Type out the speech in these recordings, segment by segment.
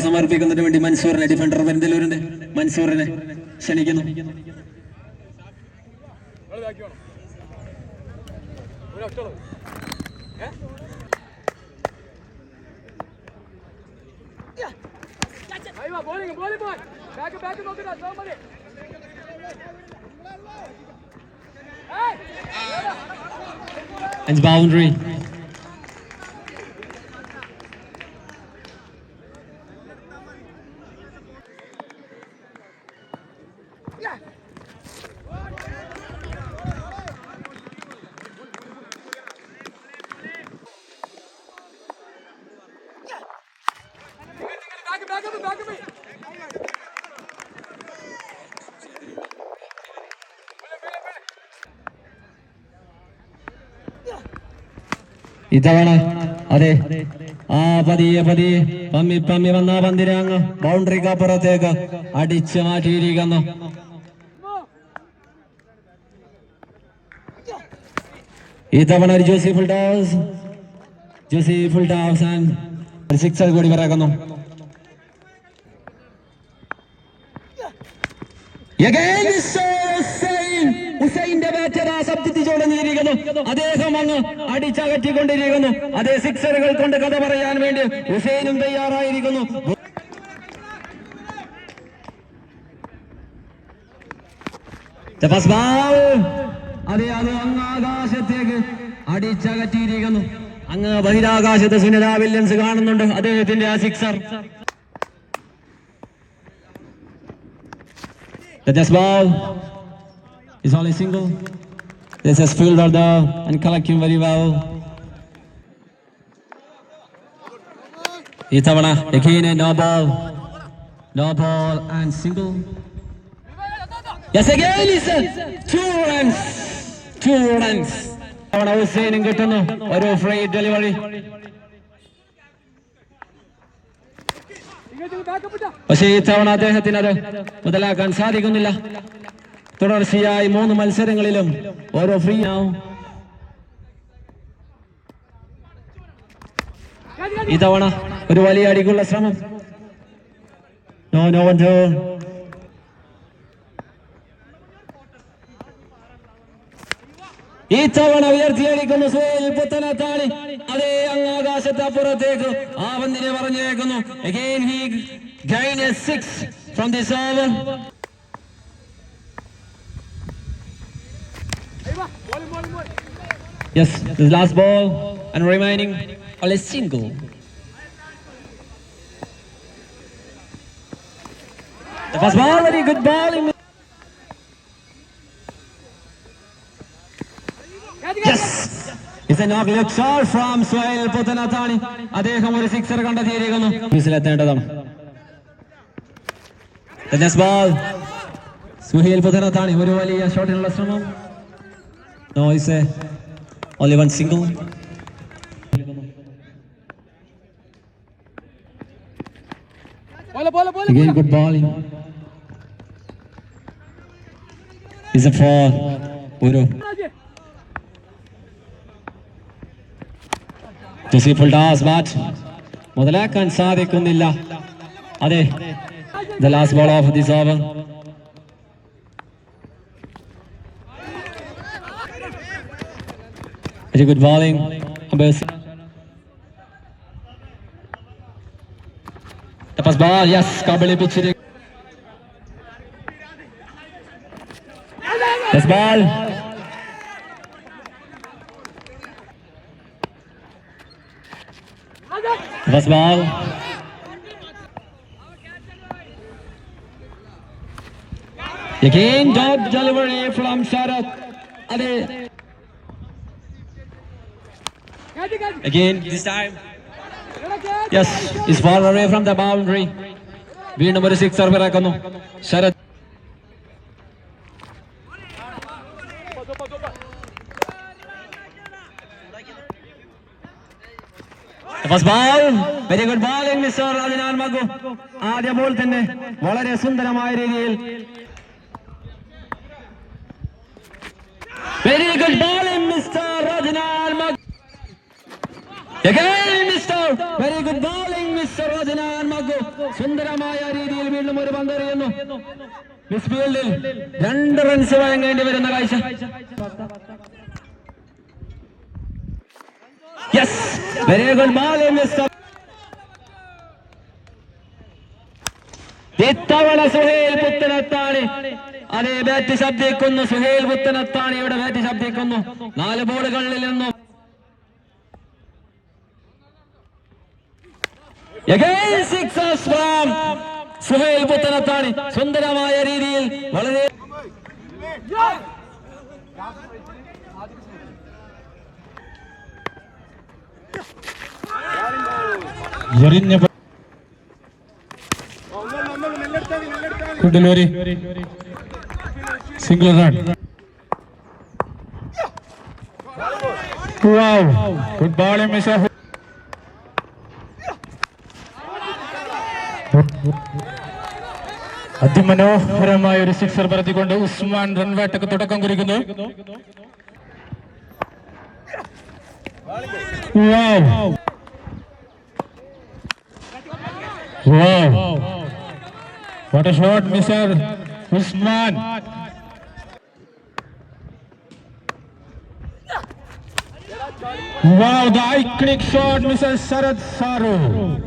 സമർപ്പിക്കുന്നതിന് വേണ്ടി മൻസൂറിനെ ഡിഫൻഡർ വെന്തലൂരിന്റെ മൻസൂറിനെ ക്ഷണിക്കുന്നു And. ഇതവണ അതെ ആ പതിയെ പതിയെ പമ്മി പമ്മി വന്ന പന്തിനെ അങ്ങ് ബൗണ്ടറിക്ക് അപ്പുറത്തേക്ക് അടിച്ചു മാറ്റിയിരിക്കുന്നു. ഇത്തവണ ഒരു juicy full toss juicy full and ഒരു സിക്സർ കൂടി പിറക്കുന്നു. So ഹുസൈൻ ഹുസൈന്റെ ബാറ്റർ ആ ശബ്ദത്തിൽ ചുടഞ്ഞിരിക്കുന്നു അദ്ദേഹം അങ്ങ് അടിച്ചകറ്റിക്കൊണ്ടിരിക്കുന്നു. അതേ സിക്സറുകൾ കൊണ്ട് കഥ പറയാൻ വേണ്ടി ഹുസൈനും തയ്യാറായിരിക്കുന്നു. അതെ അത് അങ്ങ് ആകാശത്തേക്ക് അടിച്ചകറ്റിയിരിക്കുന്നു. അങ്ങ് ബഹിരാകാശത്ത് സുനിത വില്യംസ് കാണുന്നുണ്ട്. അദ്ദേഹത്തിന്റെ ആ sixer. Is only single. This is fielder there and collecting very well. a no ball. No ball and single. Yes, again is a two runs. Two runs. തവണ ഹുസൈനും കിട്ടുന്നു ഒരു ഫ്രീ ഡെലിവറി പക്ഷേ ഇത്തവണ അദ്ദേഹത്തിന് അത് മുതലാക്കാൻ സാധിക്കുന്നില്ല തുടർച്ചയായി മൂന്ന് മത്സരങ്ങളിലും ഓരോ ഫ്രീ ആവും ഇതവണ ഒരു വലിയ അടിക്കുള്ള ശ്രമം. നോ നോ വൺ ഈ തവണ ഉയർത്തിയടിക്കുന്നു സുഹേൽ അതേ അങ്ങ് ആകാശത്ത് അപ്പുറത്തേക്ക് ആ പറഞ്ഞേക്കുന്നു. Again he gain a six from this over bowling bowling boy yes this last ball and remaining only single the first ball very good bowling yes It's a knock look shot from Suhail Puthanathani അദ്ദേഹം ഒരു sixer കണ്ടെത്തിയിരിക്കുന്നു let The next ball Suhail Puthanathani ഒരു വലിയ ഷോട്ടിനുള്ള ശ്രമം No, he's a only one single. Ball ball ball Again, good bowling. Is a four. ഒരു ജസി ഫുൾഡാസ് bat മുതലാക്കാൻ സാധിക്കുന്നില്ല അതെ the last ball of this over It's a good volley. Tapas ball, yes, Kabali beats it. That's ball. Tapas ball. Again, job delivery from Sharat. Again, this time. എടാ കാറ്റ് Yes, is far away from the boundary. വീണ്ടും ഒരു sixer പിറക്കുന്നു Sarath very good bowling mister അതിനാൽ മഗു ആദ്യ ball തന്നെ വളരെ സുന്ദരമായ രീതിയിൽ Again, Mr. Very good bowling, Mr. Rajanan Maggu. സുന്ദരമായ രീതിയിൽ വീണ്ടും ഒരു പന്തെറിയുന്നു മിസ് ഫീൽഡിൽ രണ്ട് റൺസ് വഴങ്ങേണ്ടി വരുന്ന കാഴ്ച yes very good bowling mister ഇത്തവണ സുഹേൽ പുത്തനത്താണി അതെ ബാറ്റ് ശബ്ദിക്കുന്നു സുഹേൽ പുത്തനത്താണിയുടെ ബാറ്റ് ശബ്ദിക്കുന്നു നാല് ബോളുകളിൽ നിന്നും Again sixes from Suhail Puthanathani സുന്ദരമായ രീതിയിൽ വളരെ എറിഞ്ഞ കുണ്ടലൂരി single run good bowling miss അതിമനോഹരമായ ഒരു സിക്സർ പറത്തിക്കൊണ്ട് ഉസ്മാൻ റൺവേട്ടക്ക് തുടക്കം കുറിക്കുന്നു Wow. Wow. What a shot, Mr. Usman. Wow, the iconic shot, Mr. Sarad Saru.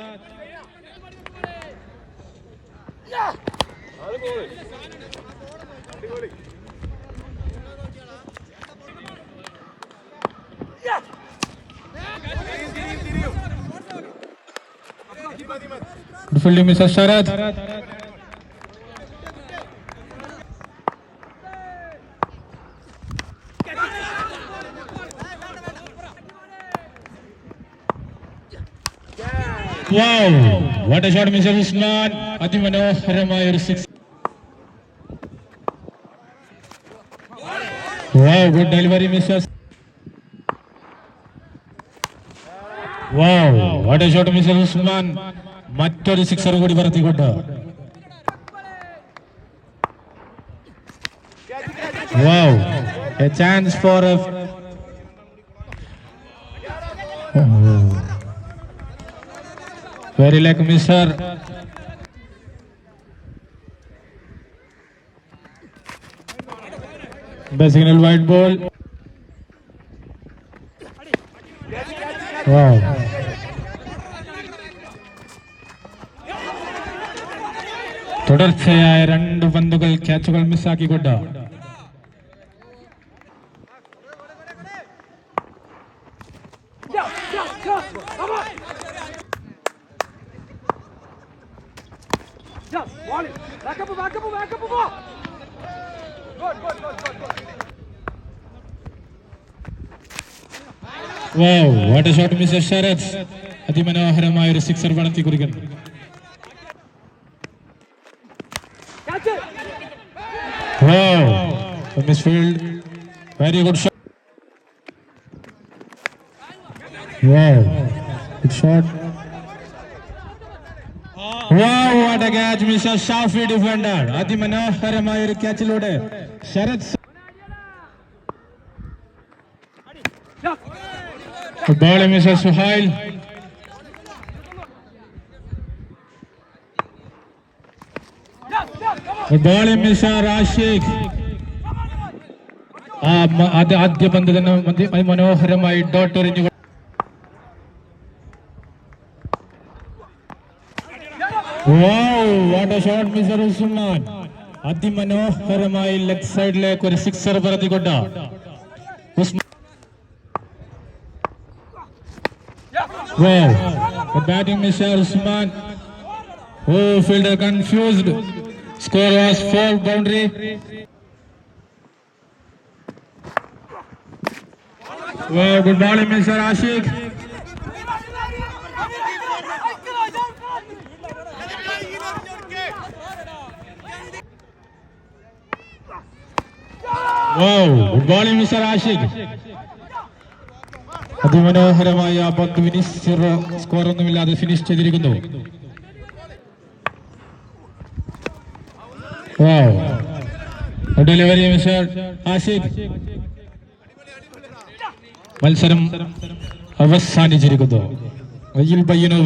Good fielding, Mr. Sarad. Wow, what a shot, Mr. Usman. അതിമനോഹരമായ ഒരു six Wow, good delivery, Mr. Wow what a shot mister Usman ಮತ್ತೊಂದು sixer ಕೂಡಿ ಬರತಿಕೊಟ್ಟ wow a chance for a very like mister the signal white ball wow good, good, good, good. Wow, what a shot, Mr. Sharath. അതിമനോഹരമായ ഒരു sixer വളർത്തി കുറിക്കുന്നു Wow, the misfield. Very good shot. Wow, good shot. Wow, what a catch, Mr. Shafi defender. അതിമനോഹരമായ ഒരു ക്യാച്ചിലൂടെ Sarath Ja, ball mister Suhail മനോഹരമായി dot എറിഞ്ഞു Wow, what a shot, Mr. Usman. അതിമനോഹരമായി leg സൈഡിലേക്ക് ഒരു sixer പറത്തിക്കൊണ്ട് Usman Wow, the batting Mr. Usman. Oh. Score was four boundary. Wow, good bowling, Mr. Ashik. Wow, good bowling Mr. Ashik. അതിമനോഹരമായ പന്ത് finish score ഒന്നുമില്ലാതെ finish ചെയ്തിരിക്കുന്നു delivery mister Ashiq മത്സരം അവസാനിച്ചിരിക്കുന്നു. അയ്യിൽ പയ്യനോ